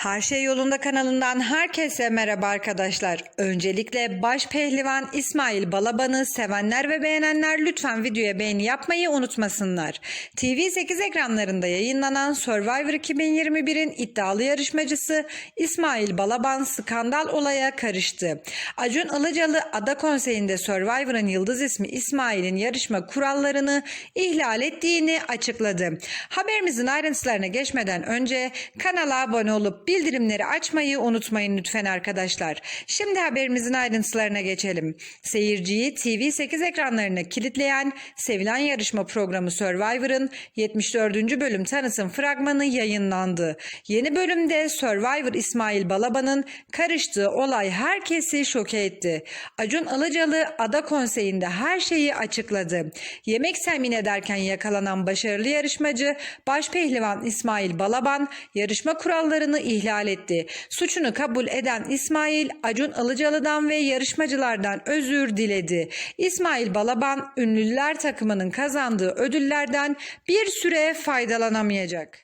Her Şey Yolunda kanalından herkese merhaba arkadaşlar. Öncelikle baş pehlivan İsmail Balaban'ı sevenler ve beğenenler lütfen videoya beğeni yapmayı unutmasınlar. TV8 ekranlarında yayınlanan Survivor 2021'in iddialı yarışmacısı İsmail Balaban skandal olaya karıştı. Acun Ilıcalı Ada Konseyi'nde Survivor'ın yıldız ismi İsmail'in yarışma kurallarını ihlal ettiğini açıkladı. Haberimizin ayrıntılarına geçmeden önce kanala abone olup bildirimleri açmayı unutmayın lütfen arkadaşlar. Şimdi haberimizin ayrıntılarına geçelim. Seyirciyi TV8 ekranlarına kilitleyen sevilen yarışma programı Survivor'ın 74. bölüm tanıtım fragmanı yayınlandı. Yeni bölümde Survivor İsmail Balaban'ın karıştığı olay herkesi şoke etti. Acun Ilıcalı Ada Konseyi'nde her şeyi açıkladı. Yemek temin ederken yakalanan başarılı yarışmacı başpehlivan İsmail Balaban yarışma kurallarını ihlal etti. Suçunu kabul eden İsmail Acun Ilıcalı'dan ve yarışmacılardan özür diledi. İsmail Balaban ünlüler takımının kazandığı ödüllerden bir süre faydalanamayacak.